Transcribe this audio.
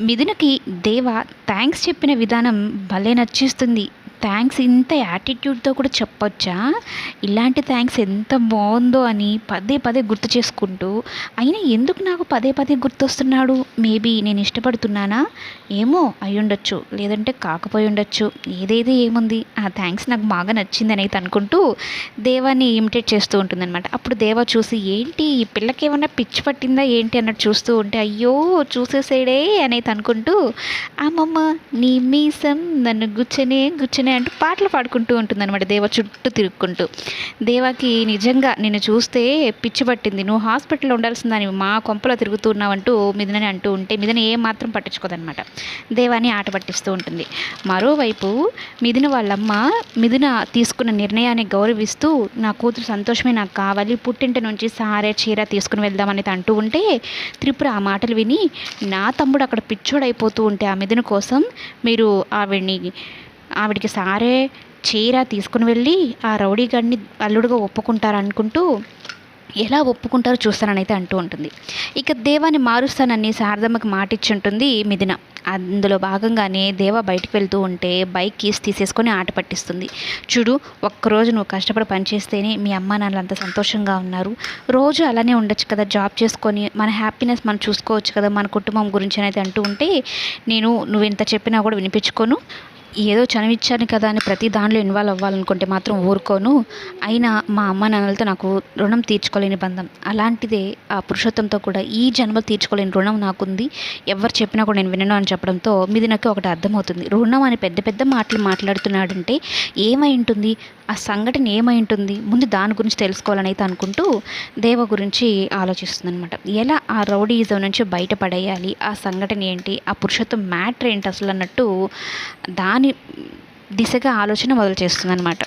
మిథునకి దేవ థ్యాంక్స్ చెప్పిన విధానం భలే నచ్చేస్తుంది. థ్యాంక్స్ ఇంత యాటిట్యూడ్తో కూడా చెప్పొచ్చా? ఇలాంటి థ్యాంక్స్ ఎంత బాగుందో అని పదే పదే గుర్తు చేసుకుంటూ అయినా ఎందుకు నాకు పదే పదే గుర్తొస్తున్నాడు? మేబీ నేను ఇష్టపడుతున్నానా? ఏమో అయి ఉండొచ్చు లేదంటే కాకపోయి ఉండొచ్చు ఏదేది ఏముంది. ఆ థ్యాంక్స్ నాకు బాగా నచ్చింది అని అయితే అనుకుంటూ దేవాన్ని ఇమిటేట్ చేస్తూ ఉంటుందన్నమాట. అప్పుడు దేవా చూసి ఏంటి ఈ పిల్లకి ఏమన్నా పిచ్చి పట్టిందా ఏంటి? అన్నట్టు చూస్తూ ఉంటే అయ్యో చూసేసేడే అనేది అనుకుంటూ అమ్మమ్మ నీ మీసం నన్ను గుచ్చనే గుచ్చనే అంటూ పాటలు పాడుకుంటూ ఉంటుందన్నమాట దేవ చుట్టూ తిరుక్కుంటూ. దేవాకి నిజంగా నిన్ను చూస్తే పిచ్చి పట్టింది. నువ్వు హాస్పిటల్లో ఉండాల్సిందని మా కొంపలో తిరుగుతున్నావంటూ మిథునని అంటూ ఉంటే మిథున ఏం మాత్రం పట్టించుకోదనమాట దేవాని ఆట పట్టిస్తూ ఉంటుంది. మరోవైపు మిథున వాళ్ళమ్మ మిథున తీసుకున్న నిర్ణయాన్ని గౌరవిస్తూ నా కూతురు సంతోషమే నాకు కావాలి పుట్టింటి నుంచి సారే చీర తీసుకుని వెళ్దామని అంటూ ఉంటే త్రిపుర ఆ మాటలు విని నా తమ్ముడు అక్కడ పిచ్చోడైపోతూ ఉంటే ఆ మిథున కోసం మీరు ఆవిడ్ని ఆవిడికి సారే చీర తీసుకుని వెళ్ళి ఆ రౌడీ గడిని అల్లుడుగా ఒప్పుకుంటారనుకుంటూ ఎలా ఒప్పుకుంటారో చూస్తానైతే అంటూ ఉంటుంది. ఇక దేవాన్ని మారుస్తానని శారదమ్మకి మాట ఇచ్చి ఉంటుంది మిథున. అందులో భాగంగానే దేవ బయటకు వెళ్తూ ఉంటే బైక్ కీస్ తీసేసుకొని ఆట పట్టిస్తుంది. చూడు ఒక్కరోజు నువ్వు కష్టపడి పనిచేస్తేనే మీ అమ్మ నాన్నలు అంత సంతోషంగా ఉన్నారు. రోజు అలానే ఉండొచ్చు కదా జాబ్ చేసుకొని మన హ్యాపీనెస్ మనం చూసుకోవచ్చు కదా మన కుటుంబం గురించి అనేది అంటూ ఉంటే నేను నువ్వు ఎంత చెప్పినా కూడా వినిపించుకోను. ఏదో చనివిచ్చాను కదా అని ప్రతి దానిలో ఇన్వాల్వ్ అవ్వాలనుకుంటే మాత్రం ఊరుకోను. అయినా మా అమ్మ నాన్నలతో నాకు రుణం తీర్చుకోలేని బంధం. అలాంటిదే ఆ పురుషోత్తంతో కూడా ఈ జన్మలో తీర్చుకోలేని రుణం నాకుంది. ఎవరు చెప్పినా కూడా నేను వినను అని చెప్పడంతో మీది నాకు ఒకటి అర్థమవుతుంది. రుణం అని పెద్ద పెద్ద మాటలు మాట్లాడుతున్నాడంటే ఏమై ఉంటుంది? ఆ సంఘటన ఏమై ఉంటుంది? ముందు దాని గురించి తెలుసుకోవాలని అయితే అనుకుంటూ దేవ గురించి ఆలోచిస్తుంది అనమాట ఎలా ఆ రౌడీజం నుంచి బయటపడేయాలి? ఆ సంఘటన ఏంటి? ఆ పురుషోత్వం మ్యాటర్ ఏంటి అసలు అన్నట్టు దాని దిశగా ఆలోచన మొదలు చేస్తుంది అనమాట